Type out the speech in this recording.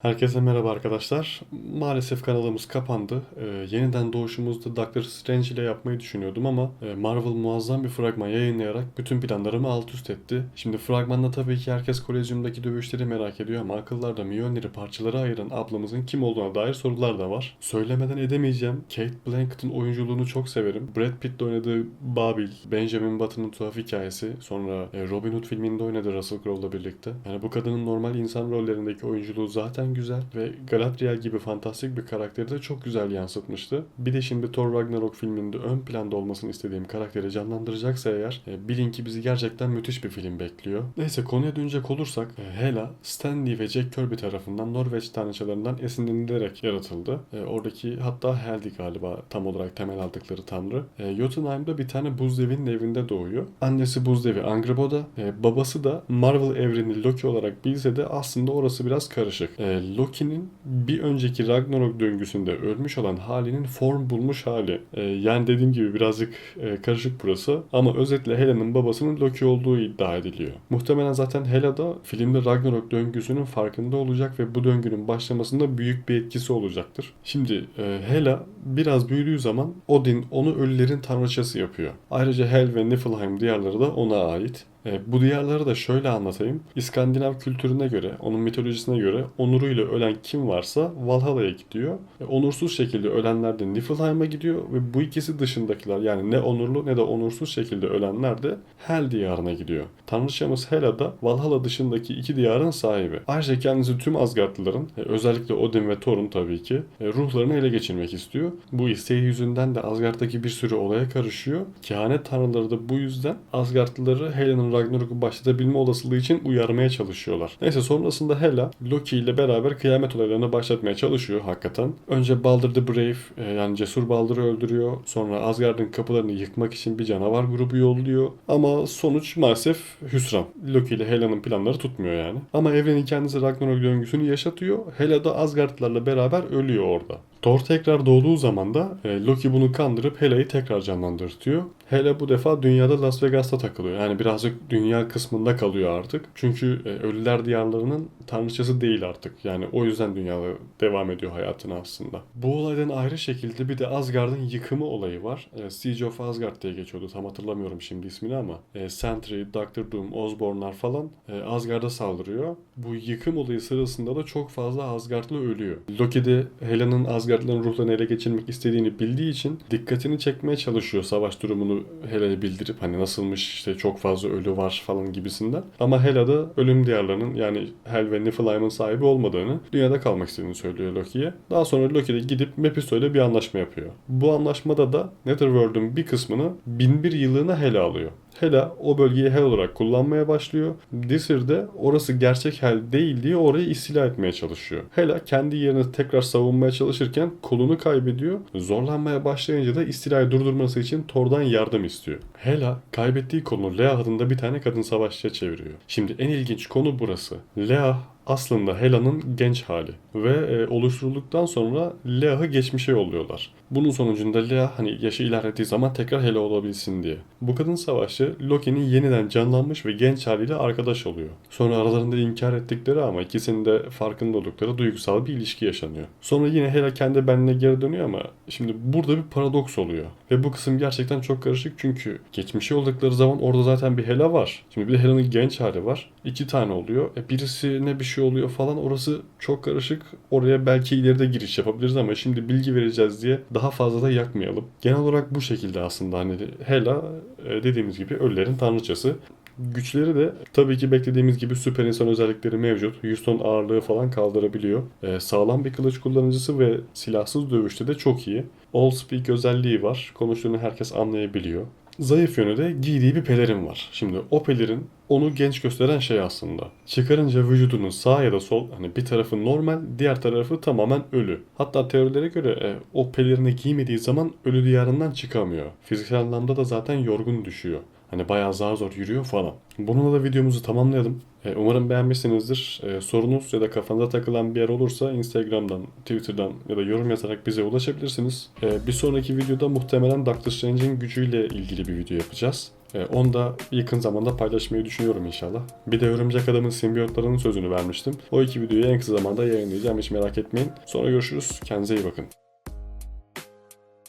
Herkese merhaba arkadaşlar. Maalesef kanalımız kapandı. Ee, yeniden doğuşumuzda Doctor Strange ile yapmayı düşünüyordum ama e, Marvel muazzam bir fragman yayınlayarak bütün planlarımı alt üst etti. Şimdi fragmanda tabii ki herkes Kolezyum'daki dövüşleri merak ediyor ama akıllarda Mjolnir'i parçalara ayıran ablamızın kim olduğuna dair sorular da var. Söylemeden edemeyeceğim. Kate Blanchett'ın oyunculuğunu çok severim. Brad Pitt'le oynadığı Babil, Benjamin Button'ın tuhaf hikayesi, sonra e, Robin Hood filminde oynadı Russell Crowe'la birlikte. Yani bu kadının normal insan rollerindeki oyunculuğu zaten güzel ve Galadriel gibi fantastik bir karakteri de çok güzel yansıtmıştı. Bir de şimdi Thor Ragnarok filminde ön planda olmasını istediğim karakteri canlandıracaksa eğer e, bilin ki bizi gerçekten müthiş bir film bekliyor. Neyse konuya dönecek olursak e, Hela, Stanley ve Jack Kirby tarafından Norveç tanrıçalarından esinlenilerek yaratıldı. E, oradaki hatta Heldi galiba tam olarak temel aldıkları tanrı. E, Jotunheim'da bir tane buzdevinin evinde doğuyor. Annesi buzdevi Angrboda, e, babası da Marvel evreni Loki olarak bilse de aslında orası biraz karışık. E, Loki'nin bir önceki Ragnarok döngüsünde ölmüş olan halinin form bulmuş hali. E, yani dediğim gibi birazcık e, karışık burası. Ama özetle Hela'nın babasının Loki olduğu iddia ediliyor. Muhtemelen zaten Hela da filmde Ragnarok döngüsünün farkında olacak ve bu döngünün başlamasında büyük bir etkisi olacaktır. Şimdi e, Hela biraz büyüdüğü zaman Odin onu ölülerin tanrıçası yapıyor. Ayrıca Hel ve Niflheim diyarları da ona ait. E, bu diyarları da şöyle anlatayım. İskandinav kültürüne göre, onun mitolojisine göre onuruyla ölen kim varsa Valhalla'ya gidiyor. E, onursuz şekilde ölenler de Niflheim'a gidiyor ve bu ikisi dışındakiler yani ne onurlu ne de onursuz şekilde ölenler de Hel diyarına gidiyor. Tanrıçamız Hela da Valhalla dışındaki iki diyarın sahibi. Ayrıca kendisi tüm Asgardlıların, e, özellikle Odin ve Thor'un tabii ki e, ruhlarını ele geçirmek istiyor. Bu isteği yüzünden de Asgard'daki bir sürü olaya karışıyor. Kehanet tanrıları da bu yüzden Asgardlıları Hela'nın Ragnarok'u başlatabilme olasılığı için uyarmaya çalışıyorlar. Neyse sonrasında Hela Loki ile beraber kıyamet olaylarını başlatmaya çalışıyor hakikaten. Önce Baldur the Brave e, yani cesur Baldur'u öldürüyor. Sonra Asgard'ın kapılarını yıkmak için bir canavar grubu yolluyor. Ama sonuç maalesef hüsran. Loki ile Hela'nın planları tutmuyor yani. Ama evrenin kendisi Ragnarok döngüsünü yaşatıyor. Hela da Asgard'larla beraber ölüyor orada. Thor tekrar doğduğu zaman da e, Loki bunu kandırıp Hela'yı tekrar canlandırtıyor. Hela bu defa dünyada Las Vegas'ta takılıyor. Yani birazcık dünya kısmında kalıyor artık. Çünkü e, ölüler diyarlarının tanrıçası değil artık. Yani o yüzden dünyada devam ediyor hayatına aslında. Bu olaydan ayrı şekilde bir de Asgard'ın yıkımı olayı var. E, Siege of Asgard diye geçiyordu. Tam hatırlamıyorum şimdi ismini ama. Sentry, Doctor Doom, Osborn'lar falan Asgard'a saldırıyor. Bu yıkım olayı sırasında da çok fazla Asgardlı ölüyor. Loki de Hela'nın Asgardlıların ruhlarını ele geçirmek istediğini bildiği için dikkatini çekmeye çalışıyor savaş durumunu Hela'ya bildirip hani nasılmış işte çok fazla ölü var falan gibisinden. Ama Hela da ölüm diyarlarının yani Hel ve Niflheim'ın sahibi olmadığını, dünyada kalmak istediğini söylüyor Loki'ye. Daha sonra Loki de gidip Mephisto ile bir anlaşma yapıyor. Bu anlaşmada da Netherworld'un bir kısmını 1001 yıllığına Hela alıyor. Hela o bölgeyi Hel olarak kullanmaya başlıyor. Disir de orası gerçek Hel değil diye orayı istila etmeye çalışıyor. Hela kendi yerini tekrar savunmaya çalışırken kolunu kaybediyor. Zorlanmaya başlayınca da istilayı durdurması için Thor'dan yardım istiyor. Hela kaybettiği kolunu Lea adında bir tane kadın savaşçıya çeviriyor. Şimdi en ilginç konu burası. Lea aslında Hela'nın genç hali ve e, oluşturulduktan sonra Lea'yı geçmişe yolluyorlar. Bunun sonucunda Lea hani yaşı ilerlediği zaman tekrar Hela olabilsin diye. Bu kadın savaşçı Loki'nin yeniden canlanmış ve genç haliyle arkadaş oluyor. Sonra aralarında inkar ettikleri ama ikisinin de farkında oldukları duygusal bir ilişki yaşanıyor. Sonra yine Hela kendi benliğine geri dönüyor ama şimdi burada bir paradoks oluyor. Ve bu kısım gerçekten çok karışık çünkü geçmişe oldukları zaman orada zaten bir Hela var. Şimdi bir de Hela'nın genç hali var. İki tane oluyor. E birisine bir şey oluyor falan orası çok karışık. Oraya belki ileride giriş yapabiliriz ama şimdi bilgi vereceğiz diye daha fazla da yakmayalım. Genel olarak bu şekilde aslında hani Hela e, dediğimiz gibi ölülerin tanrıçası. Güçleri de tabii ki beklediğimiz gibi süper insan özellikleri mevcut. 100 ton ağırlığı falan kaldırabiliyor. Ee, sağlam bir kılıç kullanıcısı ve silahsız dövüşte de çok iyi. All Speak özelliği var. Konuştuğunu herkes anlayabiliyor. Zayıf yönü de giydiği bir pelerin var. Şimdi o pelerin onu genç gösteren şey aslında. Çıkarınca vücudunun sağ ya da sol hani bir tarafı normal, diğer tarafı tamamen ölü. Hatta teorilere göre e, o pelerini giymediği zaman ölü diyarından çıkamıyor. Fiziksel anlamda da zaten yorgun düşüyor. Hani bayağı zar zor yürüyor falan. Bununla da videomuzu tamamlayalım. E, umarım beğenmişsinizdir. E, sorunuz ya da kafanıza takılan bir yer olursa Instagram'dan, Twitter'dan ya da yorum yazarak bize ulaşabilirsiniz. E, bir sonraki videoda muhtemelen Doctor Strange'in gücüyle ilgili bir video yapacağız. Onu da yakın zamanda paylaşmayı düşünüyorum inşallah. Bir de Örümcek Adam'ın simbiyotlarının sözünü vermiştim. O iki videoyu en kısa zamanda yayınlayacağım hiç merak etmeyin. Sonra görüşürüz. Kendinize iyi bakın.